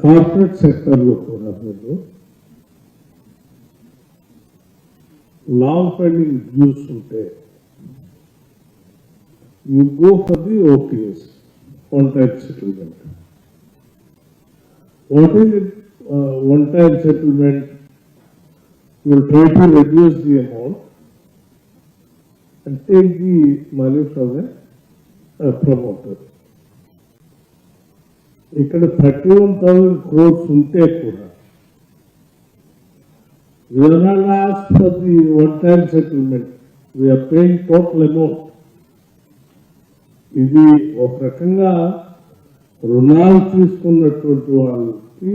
Corporate ಸೆಕ್ಟರ್ಗೂ ಕೂಡ ಹೌದು ಲಾಂಗ್ ರನ್ನಿಂಗ್ ಡ್ಯೂಸ್ ಉಂಟೆ you go for the O P S one time settlement what is it one time settlement will try to reduce the amount and take the money from a, a promoter. ఇక్కడ thirty one thousand crores ఉంటే కూడా we're last one time settlement we're paying total amount ఇది ఒక రకంగా రుణాలు తీసుకున్నటువంటి వాళ్ళకి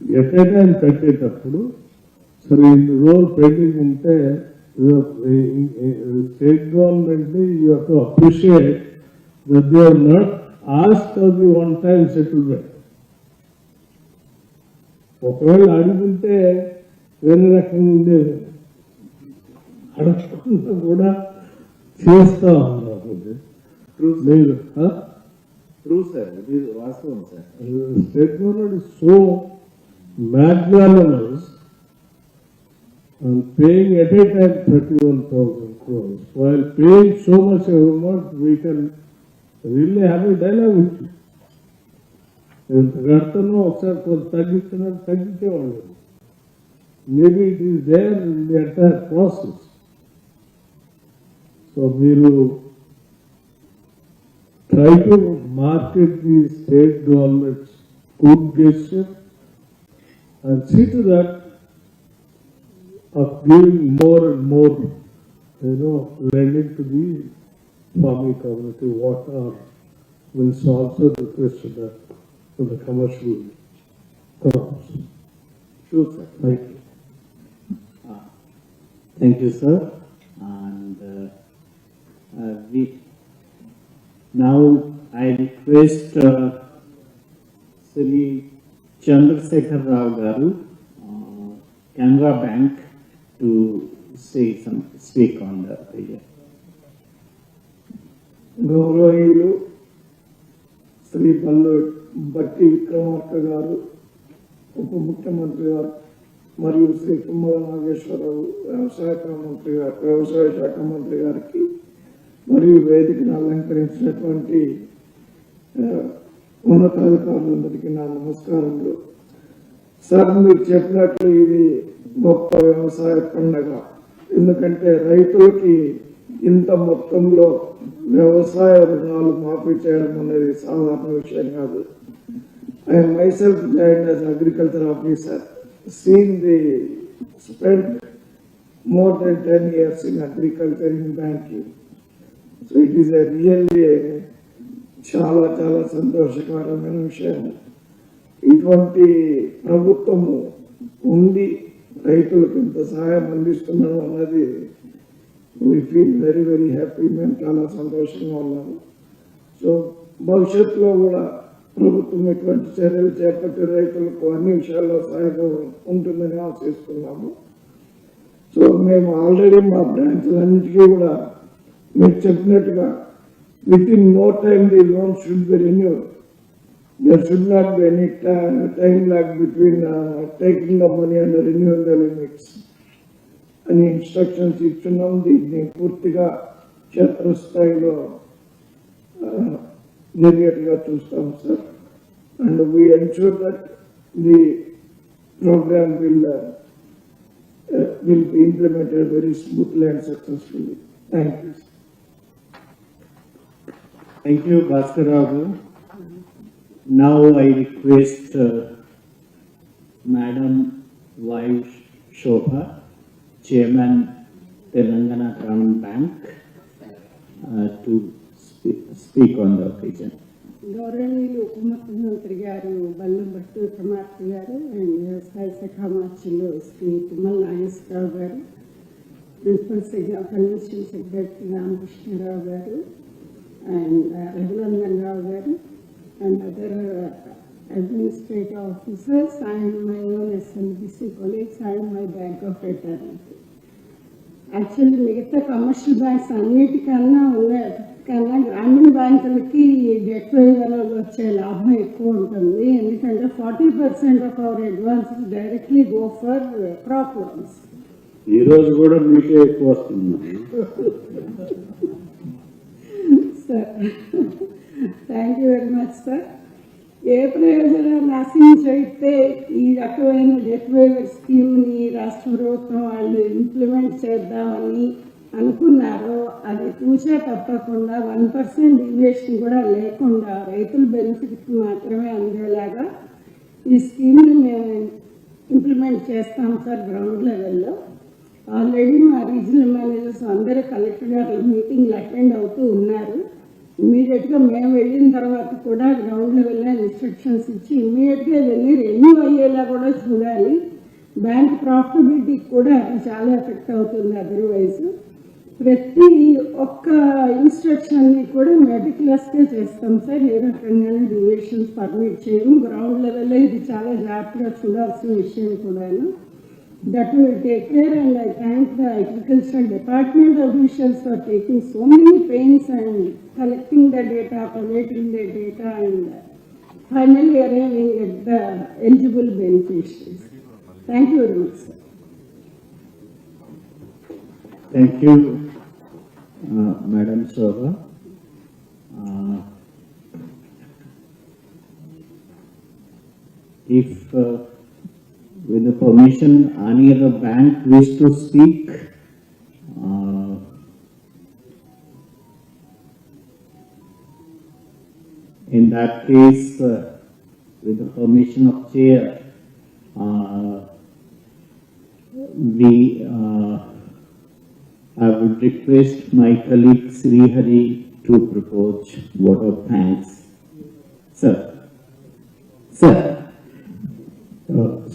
at a time కట్టేటప్పుడు సరే ఇన్ని రోజులు పెండింగ్ ఉంటే state government you have to appreciate that they are not asked అవుతుంది వన్ టైం సెటిల్మెంట్. ఒకవేళ అడుగుంటే వేరే రకంగా ఉండేది అడగకుండా కూడా చేస్తా ఉన్నారు ట్రూ మీరు ట్రూ సార్ ఇది వాస్తవం sir state so magnanimously paying at a thirty one thousand crores while paying so much we can really have a dialogue with you. Ratana observed for Sagitana Sagitya already. Maybe it is there in the entire process. So Miru try to market this state knowledge, good gesture and see to that of giving more and more, you know, lending to the Bombay community, what are Vince also the that of the commercial terms. Sure, sir. Thank you. Uh, thank you, sir. And uh, uh, we now I request uh, Sri Chandrasekhar Rao Garu, uh, Canara Bank, to say some speak on the. Uh, గౌరవనీయులు శ్రీ పల్లు బట్టి విక్రమార్క గారు ఉప ముఖ్యమంత్రి గారు మరియు శ్రీ తుమ్మల నాగేశ్వరరావు వ్యవసాయ శాఖ మంత్రి గారు వ్యవసాయ శాఖ మంత్రి గారికి మరియు వేదికను అలంకరించినటువంటి ఉన్నతాధికారులందరికీ నా నమస్కారములు. సార్ మీరు చెప్పినట్లు ఇది గొప్ప వ్యవసాయ పండగ. ఎందుకంటే రైతులకి ఇంత మొత్తంలో వ్యవసాయ రుణాలు మాఫీ చేయడం అనేది సాధారణ విషయం కాదు. I myself join as agriculture officer seen the spend more than ten years in agriculture in banking so it is a really చాలా చాలా సంతోషకరమైన విషయం. ఇటువంటి ప్రభుత్వము ఉండి రైతులకు ఇంత సహాయం అందిస్తున్నాం అన్నది we feel very very happy మేము చాలా సంతోషంగా ఉన్నాము. సో భవిష్యత్తులో కూడా ప్రభుత్వం ఎటువంటి చర్యలు చేపట్టి రైతులకు అన్ని విషయాల్లో సహాయం ఉంటుందని ఆశిస్తున్నాము. సో మేము ఆల్రెడీ మా బ్రాంచ్లన్నిటికీ కూడా మీరు చెప్పినట్టుగా with in no time the loan should be renew there should not be any time lag between taking the money and money and. అని ఇన్స్ట్రక్షన్స్ ఇస్తున్నాం దీన్ని పూర్తిగా క్షేత్రస్థాయిలో uh, జరిగేట్టుగా చూస్తాం sir and we ensure that the programme will will be implemented very smoothly and successfully thank you Thank you, Bhaskar Rao. Now I request uh, Madam Y. Shobha, Chairman Telangana Gramin Bank, uh, to speak, speak on the occasion. గౌరవనీయులు ఉప ముఖ్యమంత్రి గారు బల్లంబట్టు విక్రమార్క గారు and వ్యవసాయ శాఖ మార్చులు Shri Tummala Nageswara Rao garu principal secretary financial secretary Ramakrishna Rao garu and Raghunandan రావు గారు and other administrative officers and my own SNBC colleagues and my bank of return actually మిగతా commercial banks అన్నిటికన్నా ఉన్నాయి కన్నా గ్రామీణ బ్యాంకులకి debt waiver వచ్చే లాభం ఎక్కువ ఉంటుంది. ఎందుకంటే forty percent of our advances directly go for crop loans ఈ రోజు కూడా మీకే ఎక్కువ వస్తుంది. Sir thank you very much sir ఏ ప్రయోజనాన్ని ఆశించైతే ఈ రకమైన డెత్ వేవర్ స్కీమ్ని రాష్ట్ర ప్రభుత్వం వాళ్ళు ఇంప్లిమెంట్ చేద్దామని అనుకున్నారో అది చూసే తప్పకుండా వన్ పర్సెంట్ డివియేషన్ కూడా లేకుండా రైతుల బెనిఫిట్కి మాత్రమే అందేలాగా ఈ స్కీమ్ని మేము ఇంప్లిమెంట్ చేస్తాం సార్ గ్రౌండ్ లెవెల్లో. ఆల్రెడీ మా రీజనల్ మేనేజర్స్ అందరూ కలెక్టర్ గారు మీటింగ్లు అటెండ్ అవుతూ ఉన్నారు. ఇమీడియట్గా మేము వెళ్ళిన తర్వాత కూడా గ్రౌండ్ లెవెల్లో ఇన్స్ట్రక్షన్స్ ఇచ్చి ఇమీడియట్గా వెళ్ళి రెన్యూ అయ్యేలా కూడా చూడాలి. బ్యాంక్ ప్రాఫిటబిలిటీకి కూడా అది చాలా ఎఫెక్ట్ అవుతుంది అదర్వైజ్ ప్రతి ఒక్క ఇన్స్ట్రక్షన్ని కూడా మెటిక్యులస్గా చేస్తాం సార్. ఏ రకంగానే డివియేషన్స్ పర్మిట్ చేయము గ్రౌండ్ లెవెల్లో ఇది చాలా జాగ్రత్తగా చూడాల్సిన విషయం కూడాను. That will take care and I thank the agricultural department officials for taking so many pains and collecting the data, collating the data and finally arriving at the eligible beneficiaries. Thank you very much, sir. Thank you, uh, Madam Shobha. Uh, If, uh, with the permission, any other bank wish to speak, uh, in that case, uh, with the permission of chair, uh, we, uh, I would request my colleague Sri Hari to propose vote of thanks. Sir. Sir.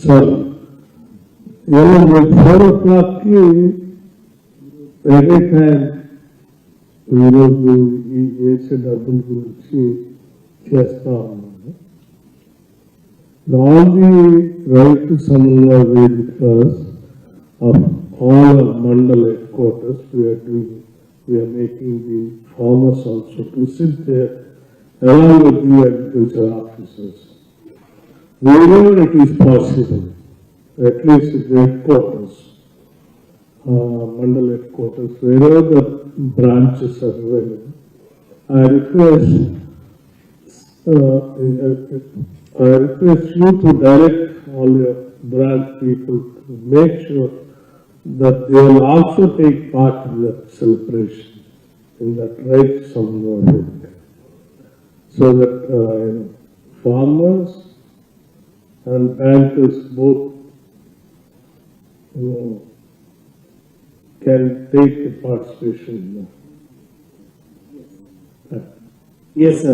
Sir ఇవాళ four ఓ క్లాక్కి any time ఈరోజు ఈ చేసే డబ్బుల గురించి చేస్తా ఉన్నాను ఆల్ ది రైట్ సమన్వయ వేదికస్ of all mandal headquarters we're doing we're making the farmers also to sit there along with the agriculture officers. Wherever it is possible, at least the headquarters, uh, mandal headquarters, wherever the branches are available, I request, uh, I request you to direct all your branch people to make sure that they will also take part in that celebration, in that right somewhere. So that, uh, farmers and bankers both you know, can take the participation. Yes, sir.